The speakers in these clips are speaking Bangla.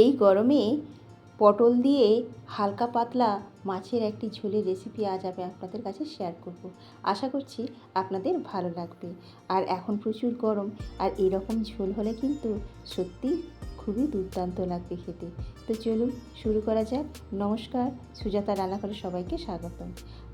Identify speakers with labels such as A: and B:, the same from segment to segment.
A: এই গরমে পটল দিয়ে হালকা পাতলা মাছের একটি ঝোলের রেসিপি আজ আমি আপনাদের কাছে শেয়ার করব। আশা করছি আপনাদের ভালো লাগবে। আর এখন প্রচুর গরম, আর এরকম ঝোল হলে কিন্তু সত্যি খুবই দুর্দান্ত লাগবে খেতে। তো চলুন শুরু করা যাক। নমস্কার, সুজাতা রান্নাঘরে সবাইকে স্বাগতম।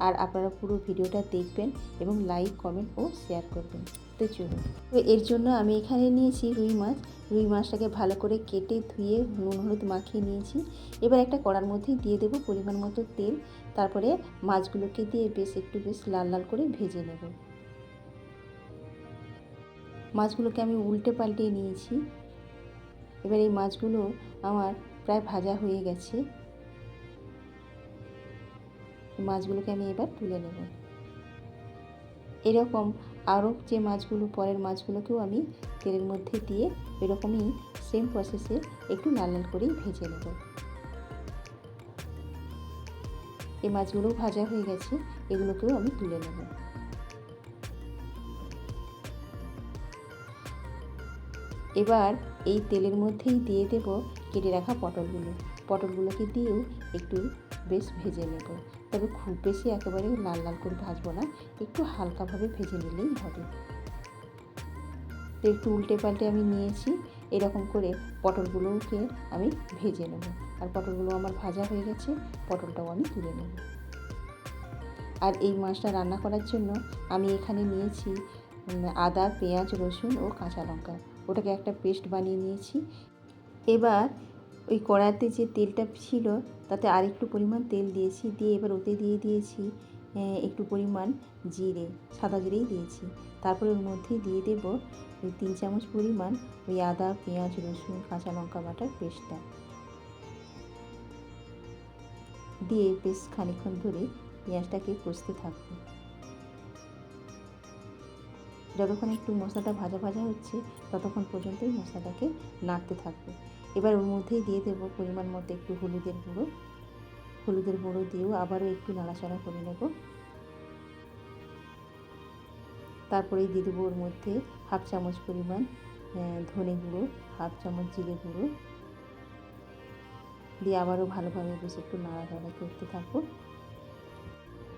A: আর আপনারা পুরো ভিডিওটা দেখবেন এবং লাইক কমেন্ট ও শেয়ার করবেন। তো চলুন তো এর জন্য আমি এখানে নিয়েছি রুই মাছ। রুই মাছটাকে ভালো করে কেটে ধুয়ে নুন হলুদ মাখিয়ে নিয়েছি। এবার একটা কড়ার মধ্যে দিয়ে দেবো পরিমাণ মতো তেল। তারপরে মাছগুলোকে দিয়ে বেশ একটু বেশ লাল লাল করে ভেজে নেব। মাছগুলোকে আমি উল্টে পাল্টে নিয়েছি। এবার এই মাছগুলো আমার প্রায় ভাজা হয়ে গেছে। মাছগুলোকে আমি এবার তুলে নেব। এরকম আরও যে মাছগুলো, পরের মাছগুলোকেও আমি তেলের মধ্যে দিয়ে এরকমই সেম প্রসেসে একটু লাল লাল করেই ভেজে নেব। এই মাছগুলোও ভাজা হয়ে গেছে, এগুলোকেও আমি তুলে নেব। এবার এই তেলের মধ্যেই দিয়ে দেব কেটে রাখা পটলগুলো। পটলগুলোকে দিয়েও একটু বেশ ভেজে নেব। তবে খুব বেশি একেবারে লাল লাল করে ভাজবো না, একটু হালকাভাবে ভেজে নিলেই হবে। একটু উল্টে পাল্টে আমি নিয়েছি, এরকম করে পটলগুলোকে আমি ভেজে নেব। আর পটলগুলো আমার ভাজা হয়ে গেছে, পটলটাও আমি তুলে নেব। আর এই মাছটা রান্না করার জন্য আমি এখানে নিয়েছি আদা, পেঁয়াজ, রসুন ও কাঁচা লঙ্কা। ওটাকে একটা পেস্ট বানিয়ে নিয়েছি। এবার ওই কড়াতে যে তেলটা ছিল, তাতে আরেকটু পরিমাণ তেল দিয়েছি, দিয়ে এবার ওতে দিয়ে দিয়েছি একটু পরিমাণ জিরে, সাদা জিরেই দিয়েছি। তারপরে ওর মধ্যে দিয়ে দেব ওই তিন চামচ পরিমাণ ওই আদা, পেঁয়াজ, রসুন, কাঁচা লঙ্কা বাটার পেস্টটা। দিয়ে বেশ খানিক্ষণ ধরে পেঁয়াজটাকে কষতে থাকব। যতক্ষণ একটু মশলাটা ভাজা ভাজা হচ্ছে, ততক্ষণ পর্যন্তই মশলাটাকে নাড়তে থাকব। এবার ওর মধ্যেই দিয়ে দেবো পরিমাণ মতো একটু হলুদের গুঁড়ো। হলুদের গুঁড়ো দিয়েও আবারও একটু নাড়াচাড়া করে নেব। তারপরেই দিয়ে দেবো ওর মধ্যে হাফ চামচ পরিমাণ ধনে গুঁড়ো, হাফ চামচ জিরে গুঁড়ো। দিয়ে আবারও ভালোভাবে বেশ একটু নাড়াচাড়া করতে থাকব।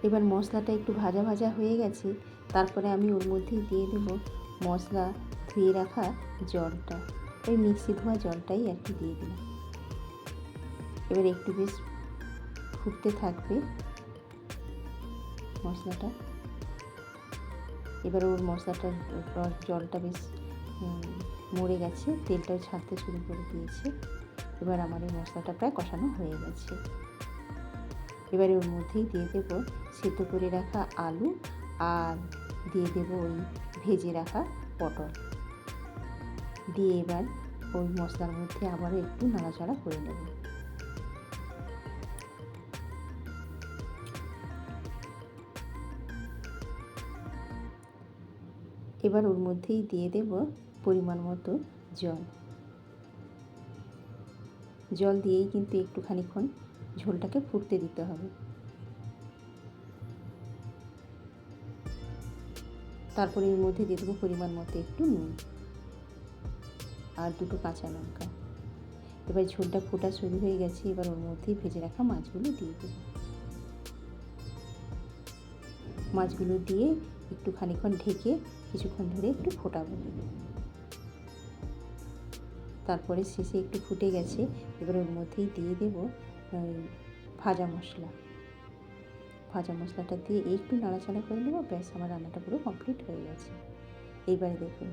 A: এবার মশলাটা একটু ভাজা ভাজা হয়ে গেছে, তারপরে আমি ওর মধ্যেই দিয়ে দেবো মশলা ধুয়ে রাখা জলটা। ওই মিক্সি ধোয়া জলটাই আর কি দিয়ে দিলাম। এবার একটু বেশ ফুটতে থাকবে মশলাটা। এবার ওর মশলাটার জলটা বেশ মরে গেছে, তেলটাও ছাড়তে শুরু করে দিয়েছে। এবার আমার এই মশলাটা প্রায় কষানো হয়ে গেছে। এবারে ওর মধ্যেই দিয়ে দেব সেদ্ধ করে রাখা আলু আর দিয়ে দেব ওই ভেজে রাখা পটল। দিয়ে এবার ওই মশলার মধ্যে আবারও একটু নাড়াচাড়া করে নেব। এবার ওর মধ্যেই দিয়ে দেব পরিমাণ মতো জল। জল দিয়েই কিন্তু একটু খানিক্ষণ ঝোলটাকে ফুটতে দিতে হবে। তারপরে এর মধ্যে দিয়ে দেবো পরিমাণ মতো একটু নুন। আর দুটো কাঁচা লঙ্কা। এবার ঝোলটা ফোটা শুরু হয়ে গেছে, এবার ওর মধ্যেই ভেজে রাখা মাছগুলো দিয়ে দেবো। মাছগুলো দিয়ে একটু খানিক্ষণ ঢেকে কিছুক্ষণ ধরে একটু ফোটাবো। তারপরে শেষে একটু ফুটে গেছে, এবার ওর মধ্যেই দিয়ে দেবো ভাজা মশলা। ভাজা মশলাটা দিয়ে একটু নাড়াচাড়া করে নেব, ব্যাস আমার রান্নাটা পুরো কমপ্লিট হয়ে গেছে। এইবারে দেখুন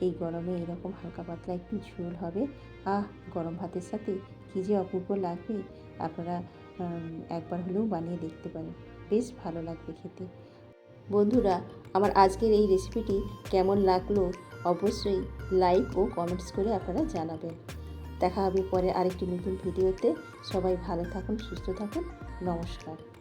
A: এই গরমে এরকম হালকা পাতলা একটু ঝোল হবে। আহ, গরম ভাতের সাথে কী যে অপূর্ব লাগবে। আপনারা একবার হলেও বানিয়ে দেখতে পারেন। বেশ ভালো লাগবে খেতে। বন্ধুরা, আমার আজকের এই রেসিপিটি কেমন লাগল অবশ্যই লাইক ও কমেন্টস করে আপনারা জানাবেন। দেখা হবে পরে আরেকটি নতুন ভিডিওতে সবাই ভালো থাকুন, সুস্থ থাকুন। নমস্কার।